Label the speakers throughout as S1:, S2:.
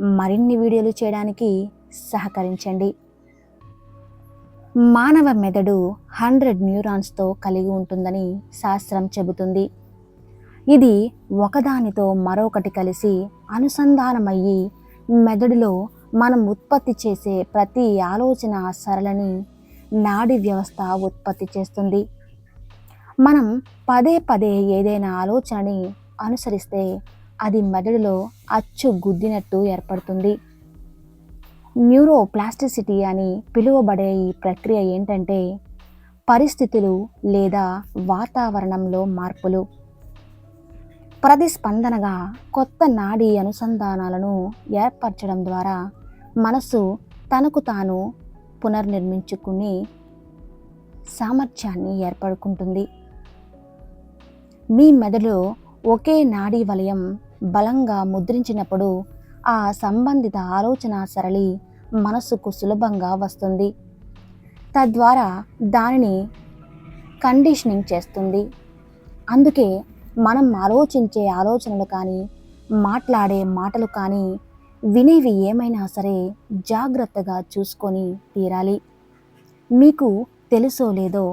S1: మరిన్ని వీడియోలు చేయడానికి సహకరించండి. మానవ మెదడు హండ్రెడ్ న్యూరాన్స్తో కలిగి ఉంటుందని శాస్త్రం చెబుతుంది. ఇది ఒకదానితో మరొకటి కలిసి అనుసంధానమయ్యి మెదడులో మనం ఉత్పత్తి చేసే ప్రతి ఆలోచన సరళని నాడి వ్యవస్థ ఉత్పత్తి చేస్తుంది. మనం పదే పదే ఏదైనా ఆలోచనని అనుసరిస్తే అది మెదడులో అచ్చు గుద్దినట్టు ఏర్పడుతుంది. న్యూరోప్లాస్టిసిటీ అని పిలువబడే ఈ ప్రక్రియ ఏంటంటే పరిస్థితులు లేదా వాతావరణంలో మార్పులు. ప్రతిస్పందనగా కొత్త నాడీ అనుసంధానాలను ఏర్పరచడం ద్వారా మనసు తనకు తాను పునర్నిర్మించుకుని సామర్థ్యాన్ని ఏర్పడుకుంటుంది. మీ మెదడు ఒకే నాడీ వలయం బలంగా ముద్రించినప్పుడు ఆ సంబంధిత ఆలోచన సరళి మనసుకు సులభంగా వస్తుంది. తద్వారా దానిని కండిషనింగ్ చేస్తుంది. అందుకే మనం ఆలోచించే ఆలోచనలు కానీ మాట్లాడే మాటలు కానీ వినేవి ఏమైనా సరే జాగ్రత్తగా చూసుకొని తీరాలి. మీకు తెలుసో లేదో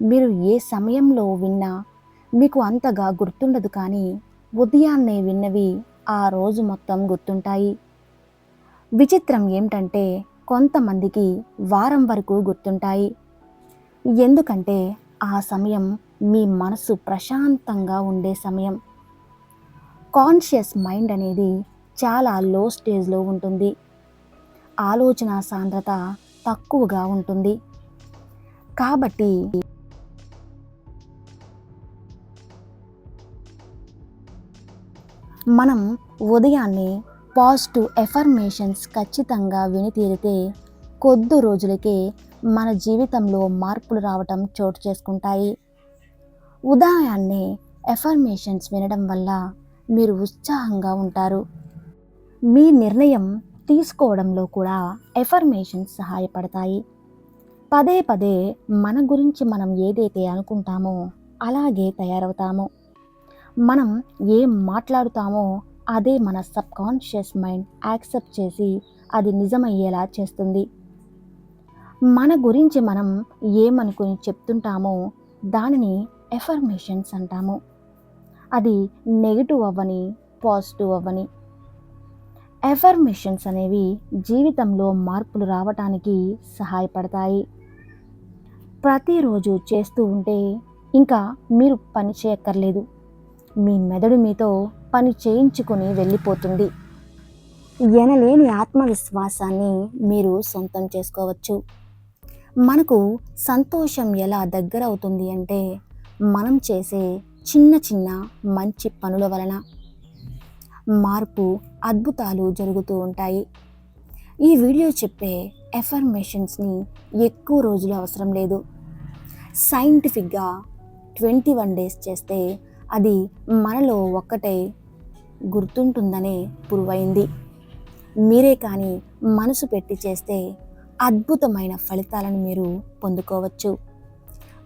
S1: మీరు ఏ సమయంలో విన్నా మీకు అంతగా గుర్తుండదు కానీ ఉదయాన్నే విన్నవి ఆ రోజు మొత్తం గుర్తుంటాయి. విచిత్రం ఏమిటంటే కొంతమందికి వారం వరకు గుర్తుంటాయి. ఎందుకంటే ఆ సమయం మీ మనసు ప్రశాంతంగా ఉండే సమయం. కాన్షియస్ మైండ్ అనేది చాలా లో స్టేజ్లో ఉంటుంది. ఆలోచన సాంద్రత తక్కువగా ఉంటుంది. కాబట్టి మనం ఉదయాన్నే పాజిటివ్ ఎఫర్మేషన్స్ ఖచ్చితంగా విని తీరితే కొద్ది రోజులకే మన జీవితంలో మార్పులు రావటం చోటు చేసుకుంటాయి. ఉదయాన్నే ఎఫర్మేషన్స్ వినడం వల్ల మీరు ఉత్సాహంగా ఉంటారు. మీ నిర్ణయం తీసుకోవడంలో కూడా ఎఫర్మేషన్స్ సహాయపడతాయి. పదే పదే మన గురించి మనం ఏదైతే అనుకుంటామో అలాగే తయారవుతాము. మనం ఏం మాట్లాడుతామో అదే మన సబ్ కాన్షియస్ మైండ్ యాక్సెప్ట్ చేసి అది నిజమయ్యేలా చేస్తుంది. మన గురించి మనం ఏమనుకుని చెప్తుంటామో దానిని ఎఫర్మేషన్స్ అంటాము. అది నెగిటివ్ అవ్వని పాజిటివ్ అవ్వని. ఎఫర్మేషన్స్ అనేవి జీవితంలో మార్పులు రావటానికి సహాయపడతాయి. ప్రతిరోజు చేస్తూ ఉంటే ఇంకా మీరు పని చేయక్కర్లేదు. మీ మెదడు మీతో పని చేయించుకొని వెళ్ళిపోతుంది. ఎనలేని ఆత్మవిశ్వాసాన్ని మీరు సొంతం చేసుకోవచ్చు. మనకు సంతోషం ఎలా దగ్గర అవుతుంది అంటే మనం చేసే చిన్న చిన్న మంచి పనుల వలన. మార్పు అద్భుతాలు జరుగుతూ ఉంటాయి. ఈ వీడియో చెప్పే ఎఫర్మేషన్స్ని ఎక్కువ రోజులు అవసరం లేదు. సైంటిఫిక్గా ట్వంటీ వన్ డేస్ చేస్తే అది మనలో ఒక్కటే గుర్తుంటుందనే పురువైంది. మీరే కానీ మనసు పెట్టి చేస్తే అద్భుతమైన ఫలితాలను మీరు పొందుకోవచ్చు.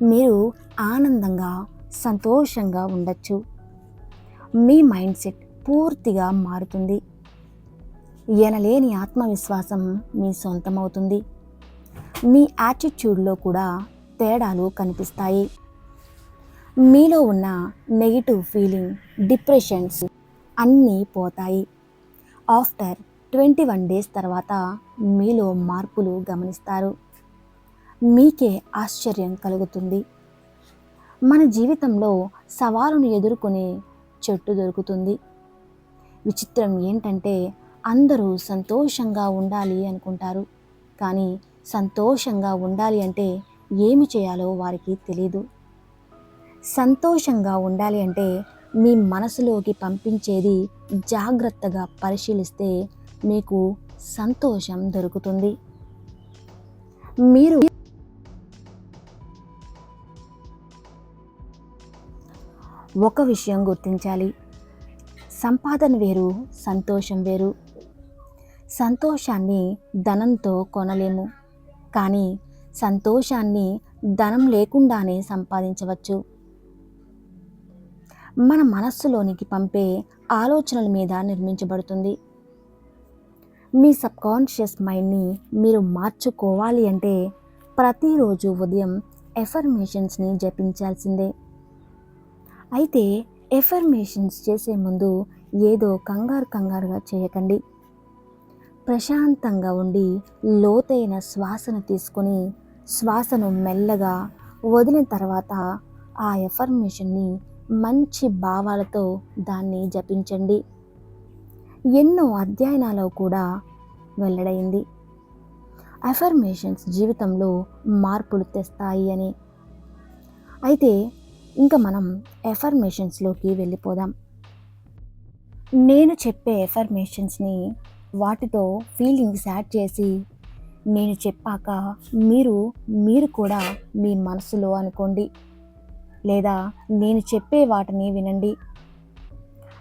S1: మీరు ఆనందంగా సంతోషంగా ఉండొచ్చు. మీ మైండ్ సెట్ పూర్తిగా మారుతుంది. ఎనలేని ఆత్మవిశ్వాసం మీ సొంతమవుతుంది. మీ యాటిట్యూడ్లో కూడా తేడాలు కనిపిస్తాయి. మీలో ఉన్న నెగిటివ్ ఫీలింగ్ డిప్రెషన్స్ అన్నీ పోతాయి. ఆఫ్టర్ ట్వంటీ వన్ డేస్ తర్వాత మీలో మార్పులు గమనిస్తారు. మీకే ఆశ్చర్యం కలుగుతుంది. మన జీవితంలో సవాలును ఎదుర్కొనే చెట్టు దొరుకుతుంది. విచిత్రం ఏంటంటే అందరూ సంతోషంగా ఉండాలి అనుకుంటారు. కానీ సంతోషంగా ఉండాలి అంటే ఏమి చేయాలో వారికి తెలియదు సంతోషంగా ఉండాలి అంటే మీ మనసులోకి పంపించేది జాగ్రత్తగా పరిశీలిస్తే మీకు సంతోషం దొరుకుతుంది. మీరు ఒక విషయం గుర్తించాలి. సంపాదన వేరు సంతోషం వేరు. సంతోషాన్ని ధనంతో కొనలేము. కానీ సంతోషాన్ని ధనం లేకుండానే సంపాదించవచ్చు. మన మనస్సులోనికి పంపే ఆలోచనల మీద నిర్మించబడుతుంది. మీ సబ్కాన్షియస్ మైండ్ని మీరు మార్చుకోవాలి అంటే ప్రతిరోజు ఉదయం ఎఫర్మేషన్స్ని జపించాల్సిందే. అయితే ఎఫర్మేషన్స్ చేసే ముందు ఏదో కంగారు కంగారుగా చేయకండి. ప్రశాంతంగా ఉండి లోతైన శ్వాసను తీసుకొని శ్వాసను మెల్లగా వదిలిన తర్వాత ఆ ఎఫర్మేషన్ని మంచి భావాలతో దాన్ని జపించండి. ఎన్నో అధ్యయనాలు కూడా వెల్లడైంది. అఫర్మేషన్స్ జీవితంలో మార్పులు తెస్తాయి అని. అయితే ఇంకా మనం ఎఫర్మేషన్స్లోకి వెళ్ళిపోదాం. నేను చెప్పే ఎఫర్మేషన్స్ని వాటితో ఫీలింగ్స్ యాడ్ చేసి నేను చెప్పాక మీరు మీరు కూడా మీ మనసులో అనుకోండి. లేదా నేను చెప్పే వాటిని వినండి.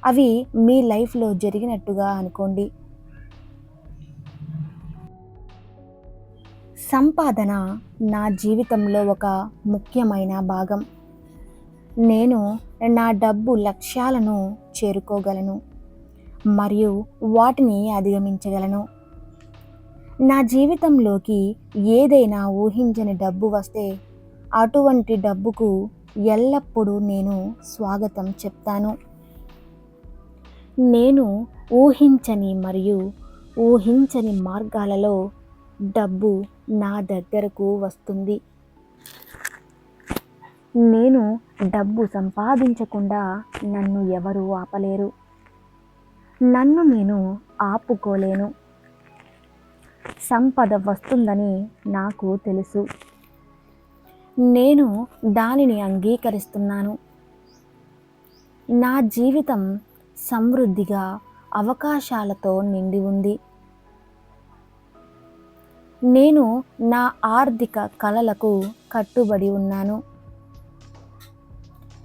S1: అవి మీ లైఫ్లో జరిగినట్టుగా అనుకోండి. సంపాదన నా జీవితంలో ఒక ముఖ్యమైన భాగం. నేను నా డబ్బు లక్ష్యాలను చేరుకోగలను మరియు వాటిని అధిగమించగలను. నా జీవితంలోకి ఏదైనా ఊహించని డబ్బు వస్తే అటువంటి డబ్బుకు ఎల్లప్పుడూ నేను స్వాగతం చెప్తాను. నేను ఊహించని మరియు ఊహించని మార్గాలలో డబ్బు నా దగ్గరకు వస్తుంది. నేను డబ్బు సంపాదించకుండా నన్ను ఎవరు ఆపలేరు. నన్ను నేను ఆపుకోలేను. సంపద వస్తుందని నాకు తెలుసు. నేను దానిని అంగీకరిస్తున్నాను. నా జీవితం సమృద్ధిగా అవకాశాలతో నిండి ఉంది. నేను నా ఆర్థిక కళలకు కట్టుబడి ఉన్నాను.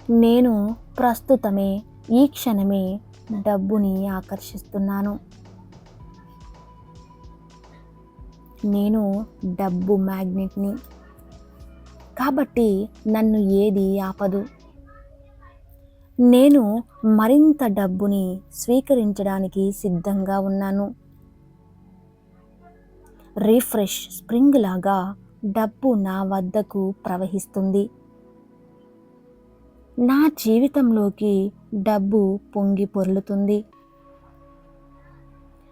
S1: నేను ప్రస్తుతమే ఈ క్షణమే డబ్బుని ఆకర్షిస్తున్నాను. నేను డబ్బు మ్యాగ్నెట్ని. కాబట్టి నన్ను ఏది ఆపదు. నేను మరింత డబ్బుని స్వీకరించడానికి సిద్ధంగా ఉన్నాను. రీఫ్రెష్ స్ప్రింగ్ లాగా డబ్బు నా వద్దకు ప్రవహిస్తుంది. నా జీవితంలోకి డబ్బు పొంగి పొర్లుతుంది.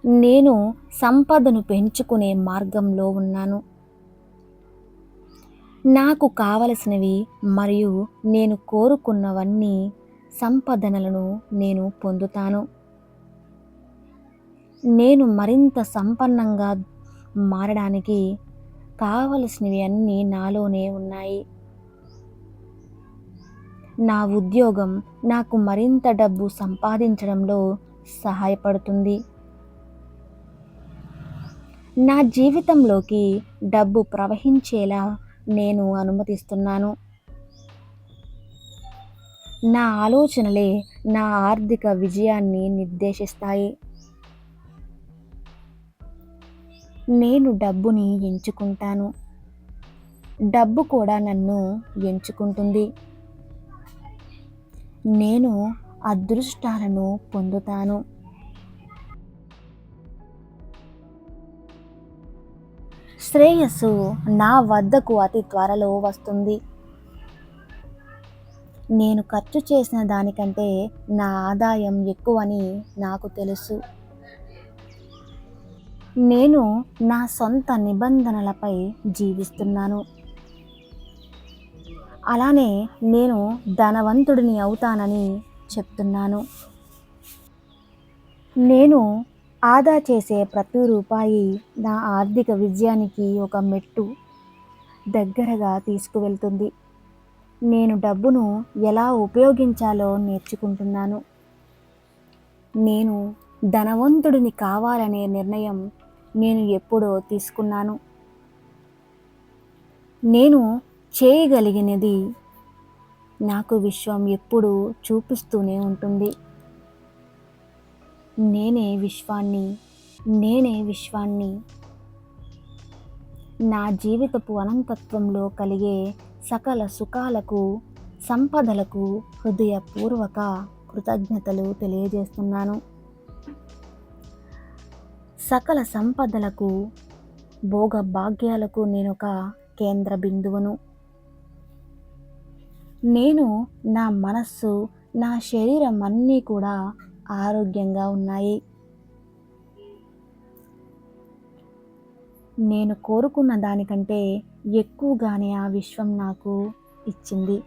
S1: నేను సంపదను పెంచుకునే మార్గంలో ఉన్నాను. నాకు కావలసినవి మరియు నేను కోరుకున్నవన్నీ సంపదనలను నేను పొందుతాను. నేను మరింత సంపన్నంగా మారడానికి కావలసినవి అన్నీ నాలోనే ఉన్నాయి. నా ఉద్యోగం నాకు మరింత డబ్బు సంపాదించడంలో సహాయపడుతుంది. నా జీవితంలోకి డబ్బు ప్రవహించేలా నేను అనుమతిస్తున్నాను. నా ఆలోచనలే నా ఆర్థిక విజయాన్ని నిర్దేశిస్తాయి. నేను డబ్బుని ఎంచుకుంటాను. డబ్బు కూడా నన్ను ఎంచుకుంటుంది. నేను అదృష్టాలను పొందుతాను. శ్రేయస్సు నా వద్దకు అతి త్వరలో వస్తుంది. నేను ఖర్చు చేసిన దానికంటే నా ఆదాయం ఎక్కువని నాకు తెలుసు. నేను నా సొంత నిబంధనలపై జీవిస్తున్నాను. అలానే నేను ధనవంతుడిని అవుతానని చెప్తున్నాను. నేను ఆదా చేసే ప్రతి రూపాయి నా ఆర్థిక విజయానికి ఒక మెట్టు దగ్గరగా తీసుకువెళ్తుంది. నేను డబ్బును ఎలా ఉపయోగించాలో నేర్చుకుంటున్నాను. నేను ధనవంతుడిని కావాలనే నిర్ణయం నేను ఎప్పుడో తీసుకున్నాను. నేను చేయగలిగినది నాకు విశ్వం ఎప్పుడూ చూపిస్తూనే ఉంటుంది. నేనే విశ్వాన్ని నేనే విశ్వాన్ని. నా జీవితపు అనంతత్వంలో కలిగే సకల సుఖాలకు సంపదలకు హృదయపూర్వక కృతజ్ఞతలు తెలియజేస్తున్నాను. సకల సంపదలకు భోగ భాగ్యాలకు నేను ఒక కేంద్ర బిందువును. నేను నా మనస్సు నా శరీరం అన్నీ కూడా ఆరోగ్యంగా ఉన్నాయి. నేను కోరుకున్న దానికంటే ఎక్కువగానే ఆ విశ్వం నాకు ఇచ్చింది.